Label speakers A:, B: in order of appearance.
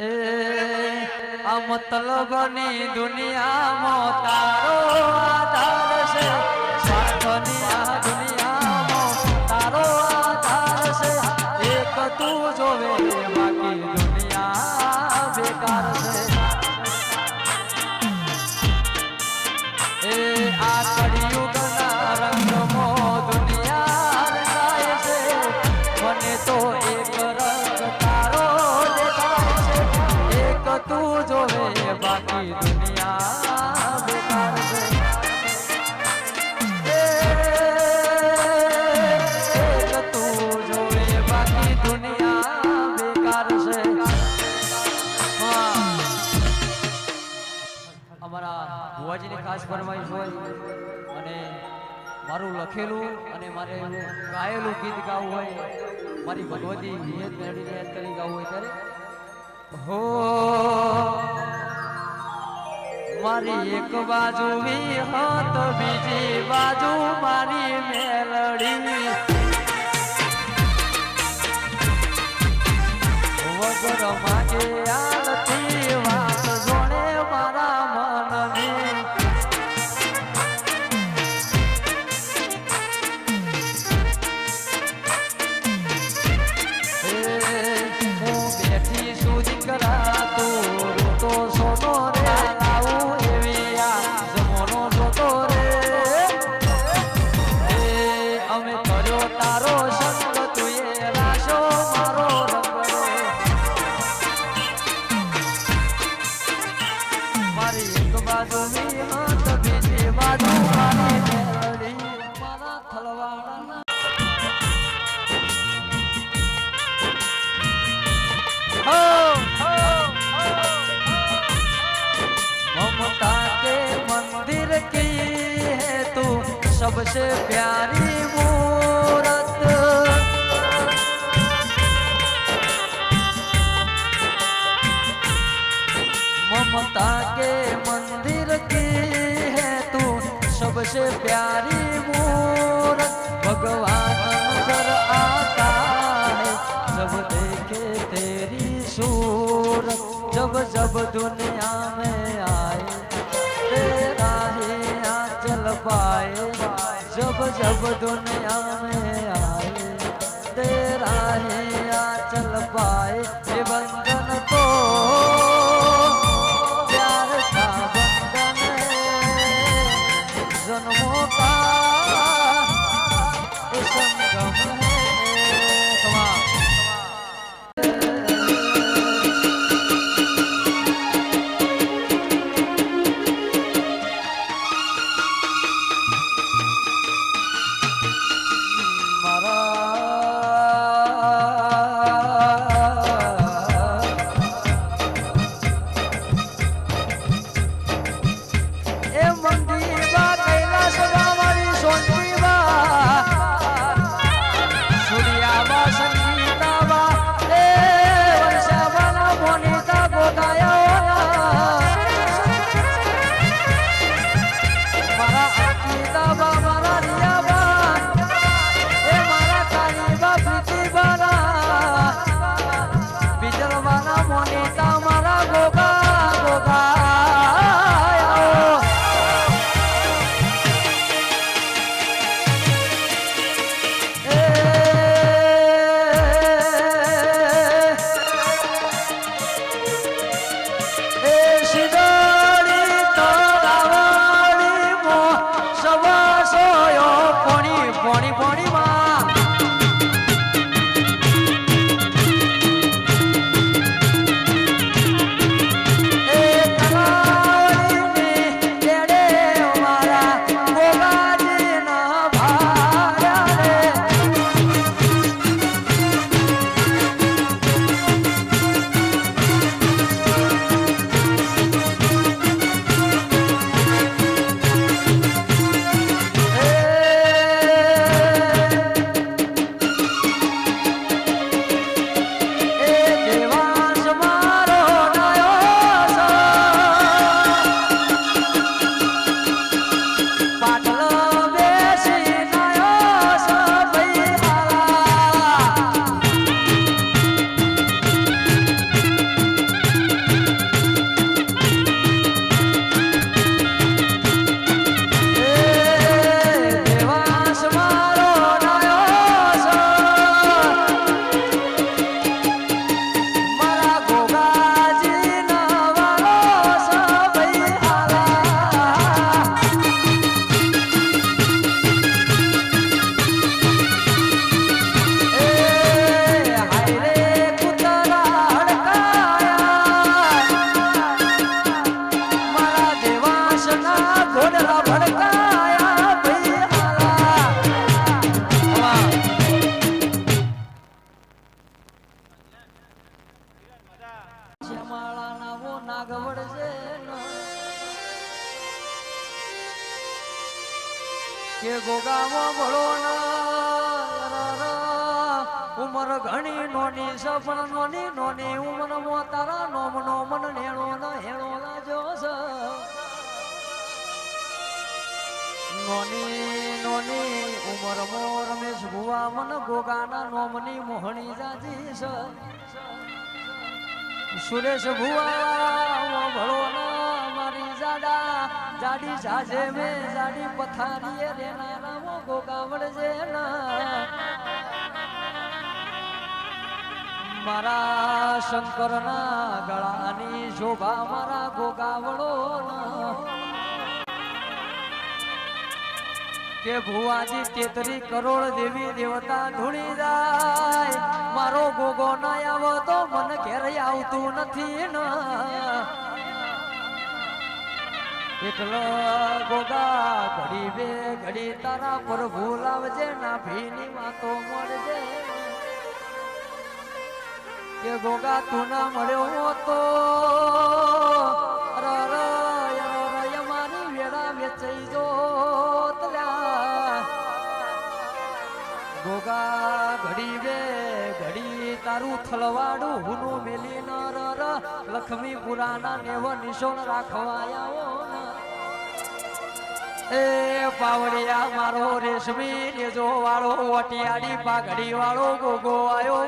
A: એ, આ મતલબની દુનિયામાં તારો આધાર છે. સ્વાર્થની આ દુનિયામાં તારો આધાર છે. એક તું જોવે ફરમાઈશ હોય અને મારું લખેલું અને મારે ગાયેલું ગીત ગાવું હોય, મારી ભગવતી નિયત મેળવીને યાદ કરી ગાવું હોય ત્યારે? હો, મારી એક બાજુ હતો, બીજી બાજુ મારી મેલડી. सबसे प्यारी मूरत ममता के मंदिर की है तू सबसे प्यारी मूरत भगवान नजर आता है जब देखे तेरी सूरत जब जब दुनिया में आए जब जब दुनिया में आए तेरा ही आंचल पाए ये बंधन કે ગોગામાં ભળો ઉમર ઘણી નોની સપન નોની નોની ઉમર મો તારા નોની નોની, ઉમર મો રમેશ ભુવા મન ગોગાના નોમની મોહણી જાજી છે સુરેશ ભુવા ભળો ના મારી જાડા, જાડી સાજે મે જાડી પથારીએ રેનારા મો ગોગાવડ જે ના. મારા શંકરના ગળાની શોભા મારા ગોગાવડો ના કે ભુવાજી તેતરી કરોડ દેવી દેવતા ધૂણી જાય. મારો ગોગો ના આવો તો મન ઘેર આવતું નથી એટલો ગોગા ઘડી બે ઘડી તારા પર ભૂલાવજે ના ભીની વાતો મળજે. કે ગોગા તું ના મળ્યો તો ગોગા, ઘડી વે, ઘડી તારું થલવાડું, હુનું મેલી ન રર લખમી પુરાના નેવ નિશોણ રાખવાયા એ પાવડિયા મારો રેશમી, રેજો વાળો, વટિયાળી પાઘડી વાળો ગોગો આયો